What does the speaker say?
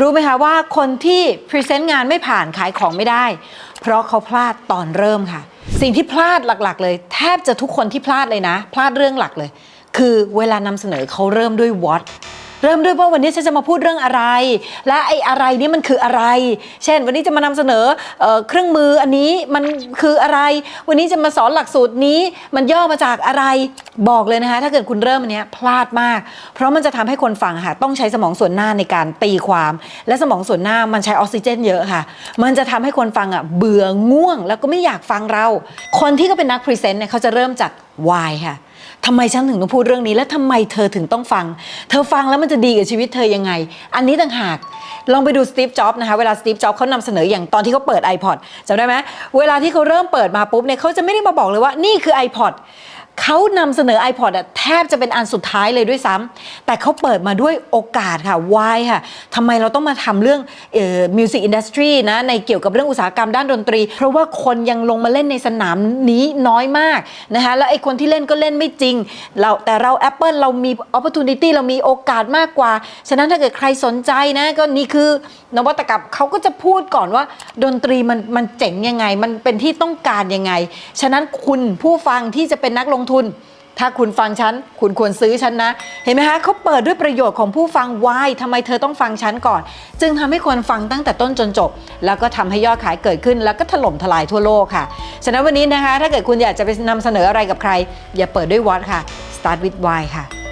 รู้ไหมคะว่าคนที่พรีเซนต์งานไม่ผ่านขายของไม่ได้ เพราะเขาพลาดตอนเริ่มค่ะ สิ่งที่พลาดหลักๆ เลย แทบจะทุกคนที่พลาดเลยนะ พลาดเรื่องหลักเลย คือเวลานำเสนอเขาเริ่มด้วย what เริ่มด้วยว่าวันนี้ฉันจะมาพูดเรื่องอะไร และไอ้อะไรนี่มันคืออะไร เช่น วันนี้จะมานำเสนอเออเครื่องมืออันนี้มันคืออะไร วันนี้จะมาสอนหลักสูตรนี้มันย่อมาจากอะไรบอกเลยนะคะถ้าเกิดคุณเริ่มอันเนี้ยพลาดมาก เพราะมันจะทำให้คนฟังค่ะต้องใช้สมองส่วนหน้าในการตีความ และสมองส่วนหน้ามันใช้ออกซิเจนเยอะค่ะ มันจะทำให้คนฟังอะเบื่อง่วง แล้วก็ไม่อยากฟังเรา คนที่เขาเป็นนักพรีเซนต์เนี่ยเขาจะเริ่มจาก why ค่ะ ทำไมฉันถึงต้องพูดเรื่องนี้ และทำไมเธอถึงต้องฟัง เธอฟังแล้วมันจะดีกับชีวิตเธอยังไง อันนี้ต่างหากลองไปดูสตีฟจ็อบส์นะคะเวลาสตีฟจ็อบส์เขานำเสนออย่างตอนที่เขาเปิด iPod จำได้ไหมเวลาที่เขาเริ่มเปิดมาปุ๊บเนี่ยเขาจะไม่ได้มาบอกเลยว่านี่คือ iPod เขานำเสนอ iPod อะแทบจะเป็นอันสุดท้ายเลยด้วยซ้ำแต่เขาเปิดมาด้วยโอกาสค่ะ why ค่ะทำไมเราต้องมาทำเรื่องเอ่อ music industry นะในเกี่ยวกับเรื่องอุตสาหกรรมด้านดนตรี เพราะว่าคนยังลงมาเล่นในสนามนี้น้อยมากนะคะแล้วไอ้คนที่เล่นก็เล่นไม่จริงเราแต่เรา Apple เรามี opportunity เรามีโอกาสมากกว่า ฉะนั้นถ้าเกิดใครสนใจนะก็นี่คือนวัตกรรมเขาก็จะพูดก่อนว่า ดนตรีมันมันเจ๋งยังไง มันเป็นที่ต้องการยังไง ฉะนั้นคุณผู้ฟังที่จะเป็นนักลงทุน ถ้าคุณฟังฉัน คุณควรซื้อฉันนะ เห็นไหมคะเขาเปิดด้วยประโยชน์ของผู้ฟังวายทำไมเธอต้องฟังฉันก่อน จึงทำให้คนฟังตั้งแต่ต้นจนจบ แล้วก็ทำให้ยอดขายเกิดขึ้น แล้วก็ถล่มทลายทั่วโลกค่ะ ฉะนั้นวันนี้นะคะ ถ้าเกิดคุณอยากจะไปนำเสนออะไรกับใคร อย่าเปิดด้วยวอตค่ะ start with why ค่ะ